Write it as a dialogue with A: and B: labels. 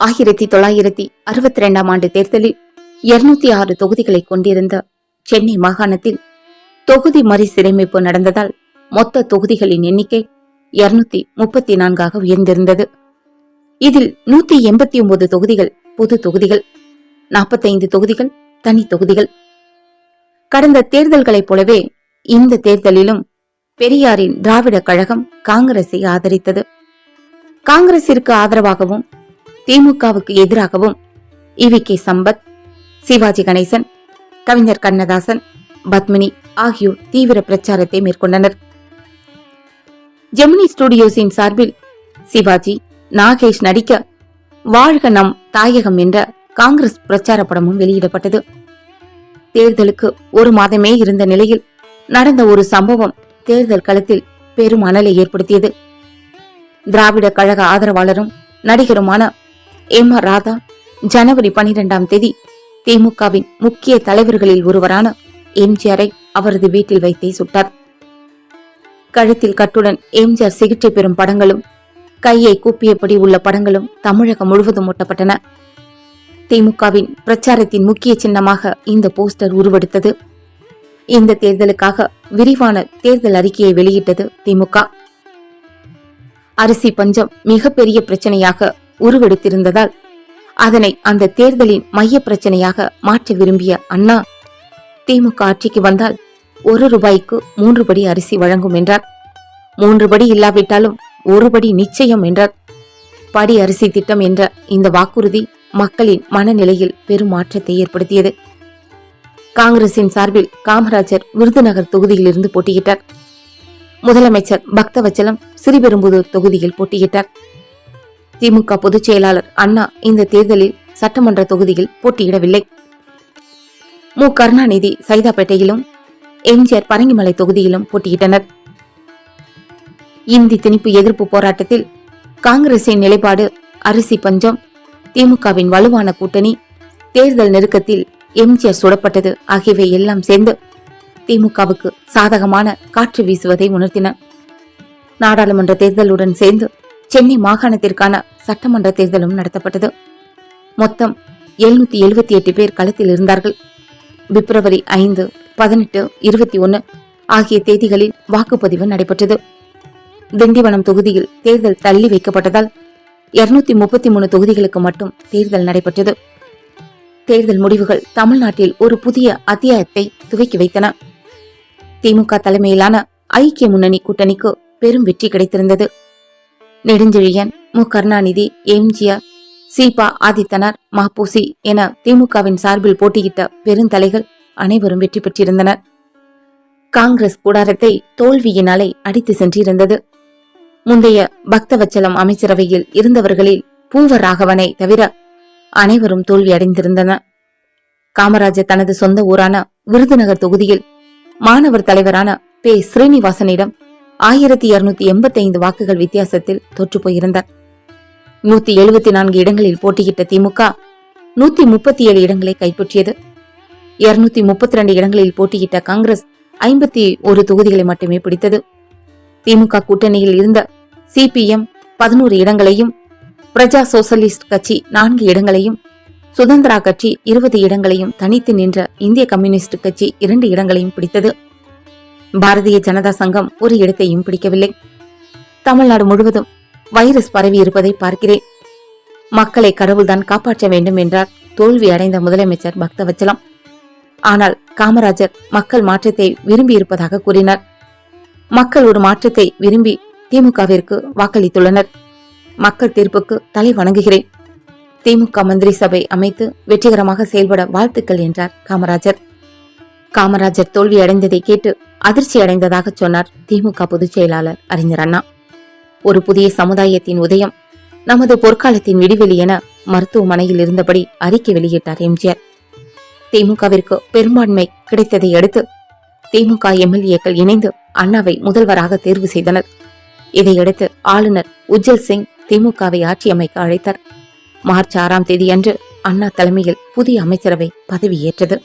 A: ஆயிரத்தி தொள்ளாயிரத்தி அறுபத்தி ரெண்டாம் ஆண்டு தேர்தலில் இருநூத்தி ஆறு தொகுதிகளை கொண்டிருந்த சென்னை மாகாணத்தில் தொகுதி மறுசீரமைப்பு நடந்ததால் மொத்த தொகுதிகளின் எண்ணிக்கை இருநூத்தி முப்பத்தி நான்காக உயர்ந்திருந்தது. இதில் நூத்தி எண்பத்தி ஒன்பது தொகுதிகள் பொது தொகுதிகள் நாற்பத்தைந்து தொகுதிகள் தனி தொகுதிகள். கடந்த தேர்தல்களைப் போலவே இந்த தேர்தலிலும் பெரியாரின் திராவிட கழகம் காங்கிரஸை ஆதரித்தது. காங்கிரசிற்கு ஆதரவாகவும் திமுகவுக்கு எதிராகவும் E V K Sampath Sivaji Ganesan கவிஞர் கண்ணதாசன் பத்மினி ஆகியோர் தீவிர பிரச்சாரத்தை மேற்கொண்டனர். ஜெமினி ஸ்டுடியோஸின் சார்பில் சிவாஜி நாகேஷ் நடிக்க வாழ்க நம் தாயகம் என்ற காங்கிரஸ் பிரச்சார படமும் வெளியிடப்பட்டது. தேர்தலுக்கு ஒரு மாதமே இருந்த நிலையில் நடந்த ஒரு சம்பவம் தேர்தல் களத்தில் பெரும் அனலை ஏற்படுத்தியது. திராவிட கழக ஆதரவாளரும் நடிகருமான எம் ராதா ஜனவரி பனிரெண்டாம் தேதி திமுகவின் முக்கிய தலைவர்களில் ஒருவரான எம்ஜிஆரை அவரது வீட்டில் வைத்தே சுட்டார். கழுத்தில் கட்டுடன் எம்ஜிஆர் சிகிச்சை பெறும் படங்களும் கையை கூப்பியபடி உள்ள படங்களும் தமிழகம் முழுவதும் ஒட்டப்பட்டன. திமுகவின் பிரச்சாரத்தின் முக்கிய சின்னமாக இந்த போஸ்டர் உருவெடுத்தது. இந்த தேர்தலுக்காக விரிவான தேர்தல் அறிக்கையை வெளியிட்டது திமுக. அரிசி பஞ்சம் மிகப்பெரிய பிரச்சனையாக உருவெடுத்திருந்ததால் அதனை அந்த தேர்தலின் மைய பிரச்சனையாக மாற்ற விரும்பிய அண்ணா திமுக ஆட்சிக்கு வந்தால் ஒரு ரூபாய்க்கு மூன்று படி அரிசி வழங்கும் என்றார். மூன்று படி இல்லாவிட்டாலும் ஒரு படி நிச்சயம் என்றார். படி அரிசி திட்டம் என்ற இந்த வாக்குறுதி மக்களின் மனநிலையில் பெரும் மாற்றத்தை ஏற்படுத்தியது. காங்கிரசின் சார்பில் காமராஜர் விருதுநகர் தொகுதியிலிருந்து போட்டியிட்டார். முதலமைச்சர் பக்தவச்சலம் சிறுபெரும்புதூர் தொகுதியில் போட்டியிட்டார். திமுக பொதுச் செயலாளர் அண்ணா இந்த தேர்தலில் சட்டமன்ற தொகுதியில் போட்டியிடவில்லை. மு. கருணாநிதி சைதாப்பேட்டையிலும் எம்ஜிஆர் பரங்கிமலை தொகுதியிலும் போட்டியிட்டனர். இந்தி திணிப்பு எதிர்ப்பு போராட்டத்தில் காங்கிரசின் நிலைப்பாடு அரிசி பஞ்சம் திமுகவின் வலுவான கூட்டணி தேர்தல் நெருக்கத்தில் எம்ஜிஆர் சுடப்பட்டது ஆகியவை எல்லாம் சேர்ந்து திமுகவுக்கு சாதகமான காற்று வீசுவதை உணர்த்தின. நாடாளுமன்ற தேர்தலுடன் சேர்ந்து சென்னை மாகாணத்திற்கான சட்டமன்ற தேர்தலும் நடத்தப்பட்டது. மொத்தம் எழுநூத்தி எழுபத்தி எட்டு பேர் களத்தில் இருந்தார்கள். பிப்ரவரி ஐந்து பதினெட்டு இருபத்தி ஒன்னு ஆகிய தேதிகளில் வாக்குப்பதிவு நடைபெற்றது. திண்டிவனம் தொகுதியில் தேர்தல் தள்ளி வைக்கப்பட்டதால் இருநூத்தி முப்பத்தி மூணு தொகுதிகளுக்கு மட்டும் தேர்தல் நடைபெற்றது. தேர்தல் முடிவுகள் தமிழ்நாட்டில் ஒரு புதிய அத்தியாயத்தை துவக்கி வைத்தன. திமுக தலைமையிலான ஐக்கிய முன்னணி கூட்டணிக்கு பெரும் வெற்றி கிடைத்திருந்தது. நெடுஞ்செழியன் மு கருணாநிதி எம்ஜிஆர் சீபா ஆதித்தனார் மாப்பூசி என திமுகவின் சார்பில் போட்டியிட்ட பெருந்தலைகள் அனைவரும் வெற்றி பெற்றிருந்தனர். காங்கிரஸ் கூடாரத்தை தோல்வியினாலே அடித்து சென்றிருந்தது. முந்தைய பக்தவச்சலம் அமைச்சரவையில் இருந்தவர்களில் பூவராகவனை தவிர அனைவரும் தோல்வி அடைந்திருந்தனர். காமராஜர் தனது சொந்த ஊரான விருதுநகர் தொகுதியில் மாணவர் தலைவரான பே. ஸ்ரீனிவாசனிடம் ஆயிரத்தி இருநூத்தி எண்பத்தி ஐந்து வாக்குகள் வித்தியாசத்தில் தோற்று போயிருந்தார். நூத்தி எழுபத்தி நான்கு இடங்களில் போட்டியிட்ட திமுக நூத்தி முப்பத்தி ஏழு இடங்களை கைப்பற்றியது. இருநூத்தி முப்பத்தி ரெண்டு இடங்களில் போட்டியிட்ட காங்கிரஸ் ஐம்பத்தி ஒரு தொகுதிகளை மட்டுமே பிடித்தது. திமுக கூட்டணியில் இருந்த சிபிஎம் பதினோரு இடங்களையும் பிரஜா சோசலிஸ்ட் கட்சி நான்கு இடங்களையும் சுதந்திரா கட்சி இருபது இடங்களையும் தனித்து நின்ற இந்திய கம்யூனிஸ்ட் கட்சி இரண்டு இடங்களையும் பிடித்தது. பாரதிய ஜனதா சங்கம் ஒரு இடத்தையும் பிடிக்கவில்லை. தமிழ்நாடு முழுவதும் வைரஸ் பரவி இருப்பதை பார்க்கிறேன். மக்களை கடவுள்தான் காப்பாற்ற வேண்டும் என்றார் தோல்வி அடைந்த முதலமைச்சர் பக்தவச்சலம். ஆனால் காமராஜர் மக்கள் மாற்றத்தை விரும்பி இருப்பதாக கூறினார். மக்கள் ஒரு மாற்றத்தை விரும்பி திமுகவிற்கு வாக்களித்துள்ளனர். மக்கள் தீர்ப்புக்கு தலை வணங்குகிறேன். திமுக மந்திரி சபை அமைத்து வெற்றிகரமாக செயல்பட வாழ்த்துக்கள் என்றார் காமராஜர். காமராஜர் தோல்வி அடைந்ததை கேட்டு அதிர்ச்சி அடைந்ததாக சொன்னார் திமுக பொதுச் செயலாளர் அறிஞர் அண்ணா. ஒரு புதிய சமுதாயத்தின் உதயம் நமது பொற்காலத்தின் விடிவெளி என மருத்துவமனையில் இருந்தபடி அறிக்கை வெளியிட்டார் எம்ஜிஆர். திமுகவிற்கு பெரும்பான்மை கிடைத்ததை அடுத்து திமுக எம்எல்ஏக்கள் இணைந்து அண்ணாவை முதல்வராக தேர்வு செய்தனர். இதையடுத்து ஆளுநர் உஜ்ஜல் சிங் திமுகவை ஆட்சி அமைக்க அழைத்தார். மார்ச் ஆறாம் தேதியன்று அண்ணா தலைமையில் புதிய அமைச்சரவை பதவியேற்றது.